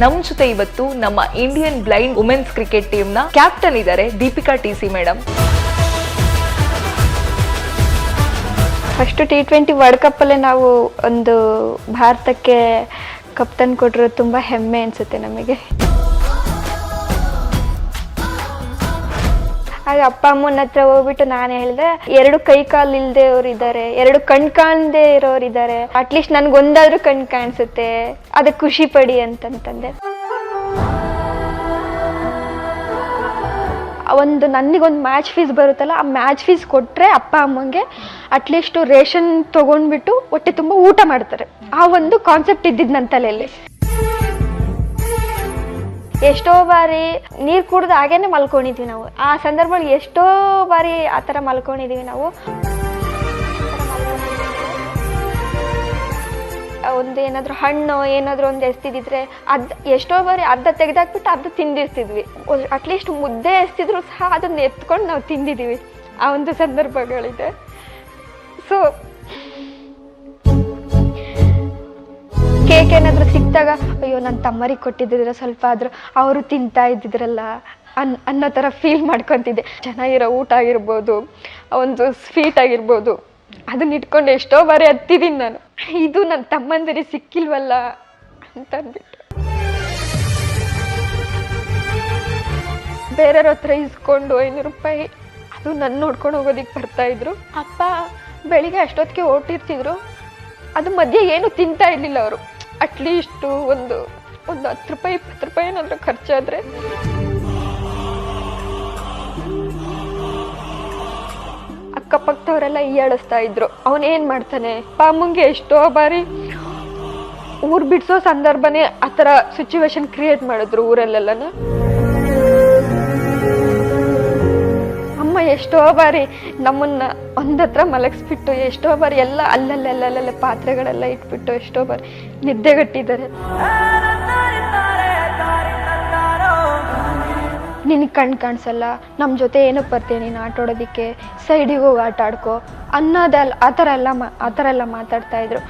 ನಮ್ ಜೊತೆ ಇವತ್ತು ನಮ್ಮ ಇಂಡಿಯನ್ ಬ್ಲೈಂಡ್ ವುಮೆನ್ಸ್ ಕ್ರಿಕೆಟ್ ಟೀಮ್ನ ಕ್ಯಾಪ್ಟನ್ ಇದ್ದಾರೆ Deepika T C madam first T twenty world ಕಪ್ಪಲ್ಲೇ ನಾವು ಒಂದು ಭಾರತಕ್ಕೆ ಕಪ್ ತಂದು ಕೊಟ್ಟಿರೋದು ತುಂಬ ಹೆಮ್ಮೆ ಅನಿಸುತ್ತೆ ನಮಗೆ. ಆಗ ಅಪ್ಪ ಅಮ್ಮನ ಹತ್ರ ಹೋಗ್ಬಿಟ್ಟು ನಾನು ಹೇಳಿದೆ, ಎರಡು ಕೈ ಕಾಲು ಇಲ್ಲದೆ ಅವ್ರು ಇದ್ದಾರೆ ಎರಡು ಕಣ್ ಕಾಣದೆ ಇರೋರು ಇದ್ದಾರೆ ಅಟ್ಲೀಸ್ಟ್ ನನ್ಗೊಂದಾದ್ರೂ ಕಣ್ ಕಾಣಿಸುತ್ತೆ ಅದಕ್ಕೆ ಖುಷಿ ಪಡಿ ಅಂತಂತಂದೆ. ಒಂದು ನನಗೊಂದು ಮ್ಯಾಚ್ ಫೀಸ್ ಬರುತ್ತಲ್ಲ, ಆ ಮ್ಯಾಚ್ ಫೀಸ್ ಕೊಟ್ಟರೆ ಅಪ್ಪ ಅಮ್ಮಂಗೆ ಅಟ್ಲೀಸ್ಟು ರೇಷನ್ ತೊಗೊಂಡ್ಬಿಟ್ಟು ಹೊಟ್ಟೆ ತುಂಬ ಊಟ ಮಾಡ್ತಾರೆ. ಆ ಒಂದು ಕಾನ್ಸೆಪ್ಟ್ ಇದ್ದಿದ್ದು ನನ್ನ ತಲೆಯಲ್ಲಿ. ಎಷ್ಟೋ ಬಾರಿ ನೀರು ಕುಡ್ದು ಹಾಗೇನೆ ಮಲ್ಕೊಂಡಿದ್ವಿ ನಾವು. ಆ ಸಂದರ್ಭದಲ್ಲಿ ಎಷ್ಟೋ ಬಾರಿ ಆ ಥರ ಮಲ್ಕೊಂಡಿದ್ದೀವಿ ನಾವು. ಒಂದು ಏನಾದರೂ ಹಣ್ಣು, ಏನಾದರೂ ಒಂದು ಎಸ್ತಿದ್ದಿದ್ರೆ ಅದು, ಎಷ್ಟೋ ಬಾರಿ ಅರ್ಧ ತೆಗೆದಾಕ್ಬಿಟ್ಟು ಅರ್ಧ ತಿಂದಿರ್ತಿದ್ವಿ. ಅಟ್ಲೀಸ್ಟ್ ಮುದ್ದೆ ಎಸ್ತಿದ್ರು ಸಹ ಅದನ್ನ ಎತ್ಕೊಂಡು ನಾವು ತಿಂದಿದ್ದೀವಿ ಆ ಒಂದು ಸಂದರ್ಭಗಳಿದೆ. ಕೇಕ್ ಏನಾದರೂ ಸಿಕ್ಕಿದಾಗ, ಅಯ್ಯೋ ನನ್ನ ತಮ್ಮರಿಗೆ ಕೊಟ್ಟಿದ್ದಿದ್ರೆ ಸ್ವಲ್ಪ ಆದರೂ ಅವರು ತಿಂತಾ ಇದ್ದಿದ್ರಲ್ಲ ಅನ್, ಅನ್ನೋ ಥರ ಫೀಲ್ ಮಾಡ್ಕೊತಿದ್ದೆ. ಚೆನ್ನಾಗಿರೋ ಊಟ ಆಗಿರ್ಬೋದು, ಒಂದು ಸ್ವೀಟ್ ಆಗಿರ್ಬೋದು, ಅದನ್ನ ಇಟ್ಕೊಂಡು ಎಷ್ಟೋ ಬಾರಿ ಹತ್ತಿದ್ದೀನಿ ನಾನು. ಇದು ನನ್ನ ತಮ್ಮಂದಿರಿಗೆ ಸಿಕ್ಕಿಲ್ವಲ್ಲ ಅಂತ ಅಂದ್ಬಿಟ್ಟು. ಬೇರೆಯವ್ರ ಹತ್ರ ಇಸ್ಕೊಂಡು ಐನೂರು ರೂಪಾಯಿ ಅದು ನನ್ನ ನೋಡ್ಕೊಂಡು ಹೋಗೋದಿಕ್ಕೆ ಬರ್ತಾ ಇದ್ರು. ಅಪ್ಪ, ಬೆಳಿಗ್ಗೆ ಅಷ್ಟೊತ್ತಿಗೆ ಓಟಿರ್ತಿದ್ರು ಅದು ಮಧ್ಯೆ ಏನು ತಿಂತಾ ಇರಲಿಲ್ಲ ಅವರು. ಅಟ್ಲೀಸ್ಟು ಒಂದು ಒಂದು ಹತ್ತು ರೂಪಾಯಿ, ಇಪ್ಪತ್ತು ರೂಪಾಯಿ ಏನಾದರೂ ಖರ್ಚಾದರೆ. ಅಕ್ಕಪಕ್ಕದವರೆಲ್ಲ ಈಯಾಡಿಸ್ತಾ ಇದ್ರು. ಅವನೇನು ಮಾಡ್ತಾನೆ? ಪಾಮುಂಗೆ ಎಷ್ಟೋ ಬಾರಿ ಊರು ಬಿಡಿಸೋ ಸಂದರ್ಭನೇ ಆ ಥರ ಸಿಚುವೇಶನ್ ಕ್ರಿಯೇಟ್ ಮಾಡಿದ್ರು ಊರಲ್ಲೆಲ್ಲನ. ಎಷ್ಟೋ ಬಾರಿ ನಮ್ಮನ್ನ ಒಂದತ್ರ ಮಲಗಿಸ್ಬಿಟ್ಟು, ಎಷ್ಟೋ ಬಾರಿ ಎಲ್ಲ ಅಲ್ಲಲ್ಲಲ್ಲಲ್ಲೇ ಪಾತ್ರೆಗಳೆಲ್ಲ ಇಟ್ಬಿಟ್ಟು, ಎಷ್ಟೋ ಬಾರಿ ನಿದ್ದೆಗಟ್ಟಿದ್ದಾರೆ ನಿನಗೆ ಕಣ್ ಕಾಣಿಸಲ್ಲ ನಮ್ಮ ಜೊತೆ ಏನಕ್ಕೆ ಬರ್ತೀಯ ನೀನು ಆಟ ಆಡೋದಕ್ಕೆ ಸೈಡಿಗೆ ಆಟ ಆಡ್ಕೋ ಅನ್ನೋದಲ್ಲ, ಆ ಥರ ಎಲ್ಲ ಮಾ ಆ ಥರ ಎಲ್ಲ ಮಾತಾಡ್ತಾ ಇದ್ರು.